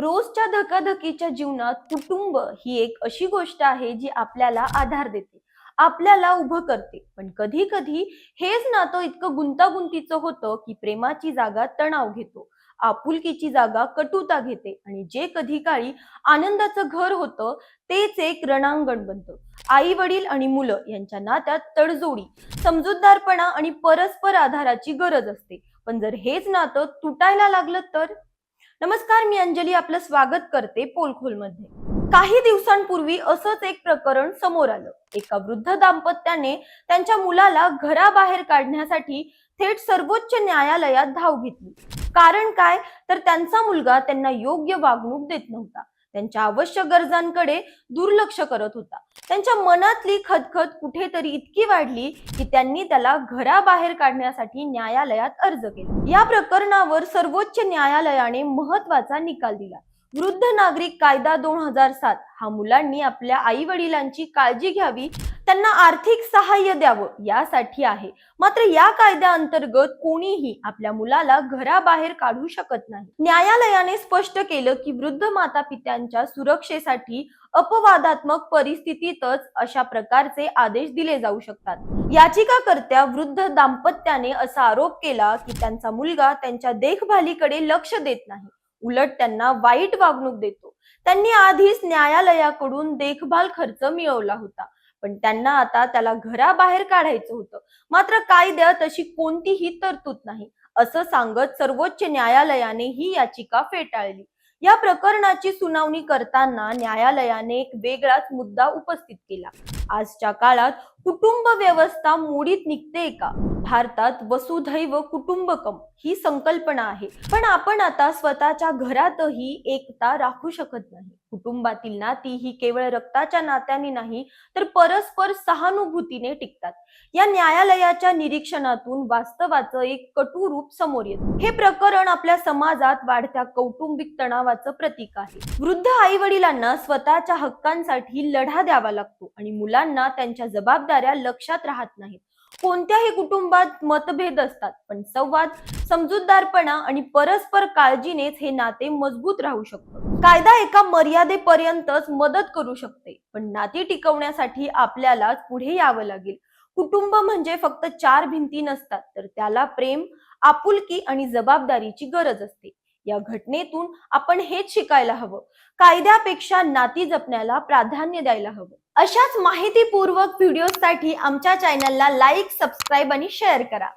रोजच्या धकाधकीच्या जीवनात कुटुंब ही एक अशी गोष्ट आहे जी आपल्याला आधार देते आपल्याला उभं करते. पण कधी कधी हेच नातं इतकं गुंतागुंतीचं होतं की प्रेमाची जागा तणाव घेतो आपुलकीची जागा कटुता घेते आणि जे कधी काळी आनंदाचं घर होतं तेच एक रणांगण बनतं. आई वडील आणि मुलं यांच्या नात्यात तडजोडी समजूतदारपणा आणि परस्पर आधाराची गरज असते. पण जर हेच नातं तुटायला लागलं तर? नमस्कार मी अंजली आपलं स्वागत करते पोलखोलमध्ये. काही दिवसांपूर्वी असंच एक प्रकरण समोर आलं. एका वृद्ध दाम्पत्याने त्यांच्या मुलाला घराबाहेर काढण्यासाठी थेट सर्वोच्च न्यायालयात धाव घेतली. कारण काय? तर त्यांचा मुलगा त्यांना योग्य वागणूक देत नव्हता. त्यांच्या आवश्यक गरजांकडे दुर्लक्ष करत होता. त्यांच्या मनातली खदखद कुठेतरी इतकी वाढली की त्यांनी त्याला घराबाहेर काढण्यासाठी न्यायालयात अर्ज केला. या प्रकरणावर सर्वोच्च न्यायालयाने महत्त्वाचा निकाल दिला. वृद्ध नागरिक कायदा दोन हजार सात हा मुलांनी आपल्या आई वडिलांची काळजी घ्यावी त्यांना आर्थिक सहाय्य द्यावं यासाठी आहे. मात्र या कायद्याअंतर्गत कोणीही आपल्या मुलाला घराबाहेर काढू शकत नाही. न्यायालयाने स्पष्ट केलं की वृद्ध माता पित्यांच्या सुरक्षेसाठी अपवादात्मक परिस्थितीतच अशा प्रकारचे आदेश दिले जाऊ शकतात. याचिकाकर्त्या वृद्ध दाम्पत्याने असा आरोप केला की त्यांचा मुलगा त्यांच्या देखभालीकडे लक्ष देत नाही. उलट त्यांना वाईट वागणूक देतो. त्यांनी आधीच न्यायालयाकडून देखभाल खर्च मिळवला होता. पण त्यांना आता त्याला घराबाहेर काढायचं होतं. मात्र कायद्यात अशी कोणतीही तरतूद नाही असं सांगत सर्वोच्च न्यायालयाने ही याचिका फेटाळली. या प्रकरणाची सुनावणी करताना न्यायालयाने एक वेगळाच मुद्दा उपस्थित केला. आजच्या काळात कुटुंब व्यवस्था मोडीत निघते का? भारतात वसुधैव कुटुंबकम ही संकल्पना आहे. पण आपण आता स्वतःच्या घरातही एकता राखू शकत नाही. कुटुंबातील नाती ही केवळ रक्ताच्या नात्याने नाही तर परस्पर सहानुभूतीने टिकतात. या न्यायालयाच्या निरीक्षणातून वास्तवाचं एक कटू रूप समोर येतं. हे प्रकरण आपल्या समाजात वाढत्या कौटुंबिक तणावाचं प्रतीक आहे. वृद्ध आई वडिलांना स्वतःच्या हक्कांसाठी लढा द्यावा लागतो आणि मुलांना त्यांच्या जबाबदाऱ्या लक्षात राहत नाहीत. कोणत्याही कुटुंबात मतभेद असतात पण संवाद समजूतदारपणा आणि परस्पर काळजीनेच हे नाते मजबूत राहू शकतं कायदा एका मर्यादेपर्यंतच मदत करू शकते पण नाती टिकवण्यासाठी आपल्याला पुढे यावं लागेल. कुटुंब म्हणजे फक्त चार भिंती नसतात तर त्याला प्रेम आपुलकी आणि जबाबदारीची गरज असते. या घटनेतून आपण हेच शिकायला हवं. कायद्यापेक्षा नाती जपण्याला प्राधान्य द्यायला हवं. अशाच माहितीपूर्वक व्हिडिओसाठी आमच्या चॅनलला लाईक सबस्क्राईब आणि शेअर करा.